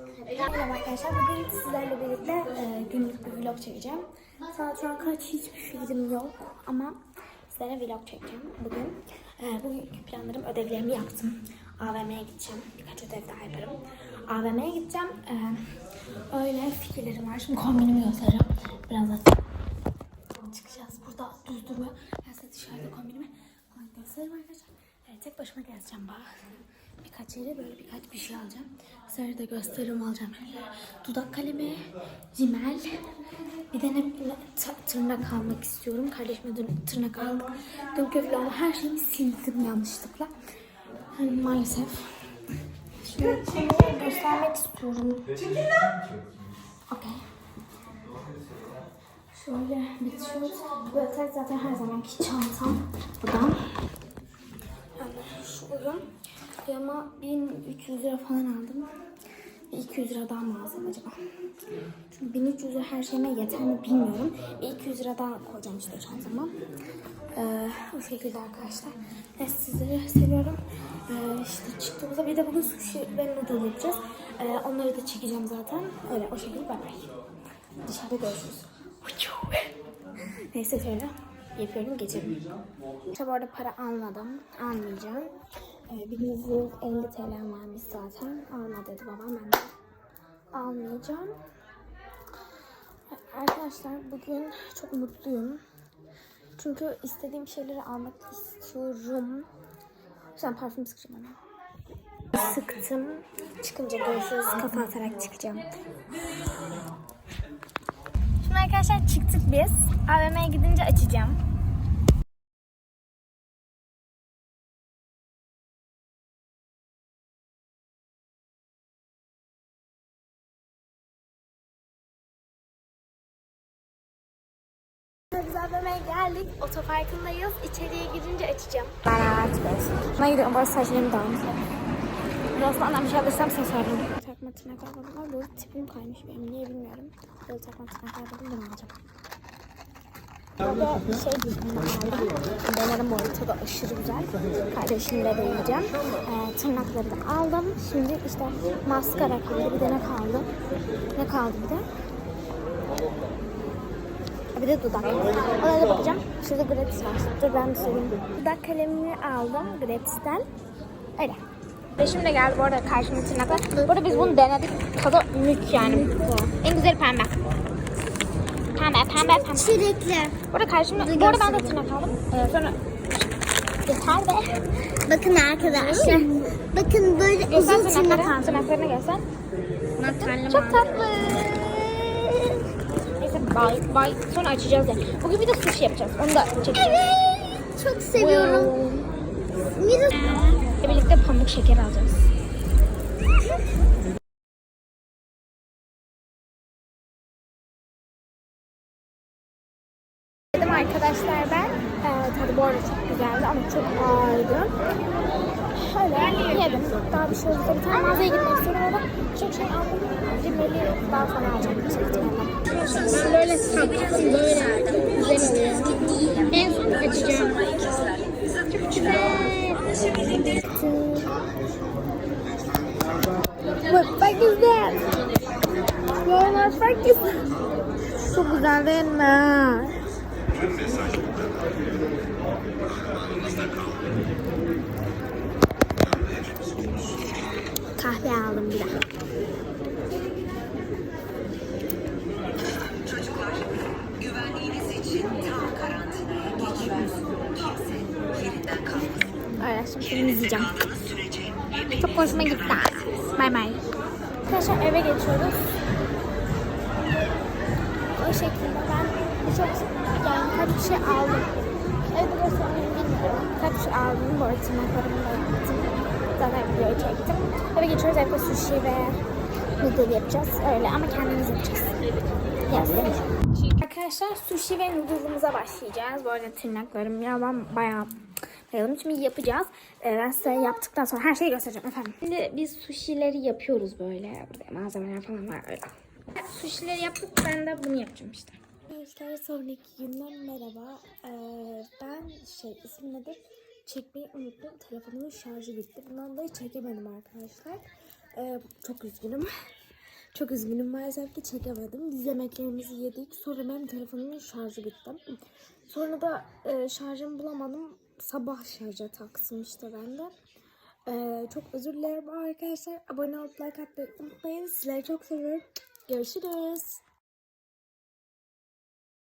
Merhaba arkadaşlar. Bugün sizlerle birlikte e, günlük bir vlog çekeceğim. Saat şu an kaç hiçbir fikrim yok ama sizlere vlog çekeceğim bugün. E, bugünkü planlarım ödevlerimi yaptım. AVM'ye gideceğim. Birkaç ödev daha yaparım. AVM'ye gideceğim. E, öyle fikirlerim var. Şimdi kombinimi göstereceğim. Biraz da çıkacağız. Burada düz duruyor. Ben size dışarıda kombinimi falan göstereyim arkadaşlar. Evet, tek başıma gezeceğim bak. Birkaç yere böyle birkaç bir şey alacağım. Size de gösterim alacağım. Dudak kalemi, rimel. Bir de ne, tırnak almak istiyorum. Kardeşime tırnak aldık. Dünkü vloguma her şeyimi sildim yanlışlıkla. Yani maalesef. Şimdi göstermek istiyorum. Okey. Şöyle bir tişört. Böyle zaten her zamanki çantam. Buradan. Yani şu ürün. Ama 1300 lira falan aldım. Bir 200 lira daha mı alsam acaba? Çünkü 1300 lira her şeyime yeter mi bilmiyorum. Bir 200 lira daha koyacağım işte çantama. Ee, o şekilde arkadaşlar. Ben sizleri seviyorum. Ee, işte çıktığımızda bir de bugün sushi ve noodle yapacağız. Ee, onları da çekeceğim zaten. Öyle o şekilde bay bay. Dışarıda görüşürüz. Neyse şöyle yapıyorum geçelim. İşte bu arada para almadım. Almayacağım. Ee, bir 150 TL varmış zaten. Alma dedi babam ben de almayacağım. Arkadaşlar bugün çok mutluyum. Çünkü istediğim şeyleri almak istiyorum. Sen parfüm sıkacağım bana. Sıktım. Çıkınca görüşürüz. Kafa atarak çıkacağım. Şimdi arkadaşlar çıktık biz. AVM'ye gidince açacağım. Biz AVM'ye geldik. Otoparkındayız. İçeriye girince açacağım. Ben açacağız. Ben gidiyorum. Burası saçlarımı dağılmış. Birazdan annem bir şey alırsam ses veririm. Takma tırnak almadım ama bu tipim kaymış benim. Niye bilmiyorum. Böyle takma tırnak almadım. Bunu alacağım. Bir şey diyeceğim. aldım. Denerim bu arada. Tadı aşırı güzel. Kardeşimle de yiyeceğim. Ee, tırnakları da aldım. Şimdi işte maskara kaldı. Bir de ne kaldı? Ne kaldı bir de? Bir de dudak. Ona da bakacağım. Şurada gratis var. Dur ben bir söyleyeyim. Dudak kalemini aldım gratisten. Öyle. Ve şimdi geldi bu arada karşımda tırnaklar. Bu arada biz bunu denedik. Tadı mük yani. En güzeli pembe. Pembe, pembe, pembe. Çilekli. Bu arada karşımda, bu arada ben de tırnak aldım. Ee, sonra yeter be. Bakın arkadaşlar. Bakın böyle uzun tırnak. Tırnaklarını göster. Makarna Çok tatlı. Bye bye. Sonra açacağız ya. Bugün bir de sushi yapacağız. Onu da çekeceğiz. Evet. Çok seviyorum. Mira. Ve birlikte pamuk şeker alacağız. Arkadaşlar ben. Ee, tadı bu arada çok güzeldi ama çok ağırdı. Öyle yedim. Daha bir şey olursa bir tane mağazaya gitmek istiyorum ama çok şey aldım. Daha sonra alacağım. Böyle tatlı, böyle güzel oluyor. En son açacağım. Güzel. What fuck is that? The fuck is? Çok güzel değil mi? Kahve aldım bir daha. Şimdi izleyeceğim. Çok hoşuma gitti. Bay bay. Arkadaşlar eve geçiyoruz. O şekilde ben birçok yani kaç bir şey aldım. De sanırım bilmiyorum. Kaç şey aldım. Bu arada tırnaklarımı da yaptım. Zaten videoyu çektim. Eve geçiyoruz. Evde sushi ve noodle yapacağız. Öyle ama kendimiz yapacağız. Yes. Arkadaşlar sushi ve noodle'ımıza başlayacağız. Bu arada tırnaklarım ya bayağı bayıldım. Şimdi yapacağız. Ee, ben size yaptıktan sonra her şeyi göstereceğim efendim. Şimdi biz sushi'leri yapıyoruz böyle. Burada malzemeler falan var öyle. Sushi'leri yaptık. Ben de bunu yapacağım işte. Arkadaşlar sonraki günden merhaba. Ee, ben şey ismi nedir? Çekmeyi unuttum. Telefonumun şarjı bitti. Bundan dolayı çekemedim arkadaşlar. Ee, çok üzgünüm. Çok üzgünüm maalesef ki çekemedim. Biz yemeklerimizi yedik. Sonra benim telefonumun şarjı bitti. Sonra da e, şarjımı bulamadım. Sabah şarja taksın işte ben de. E, çok özür dilerim arkadaşlar. Abone olup like atmayı unutmayın. Sizleri çok seviyorum. Görüşürüz.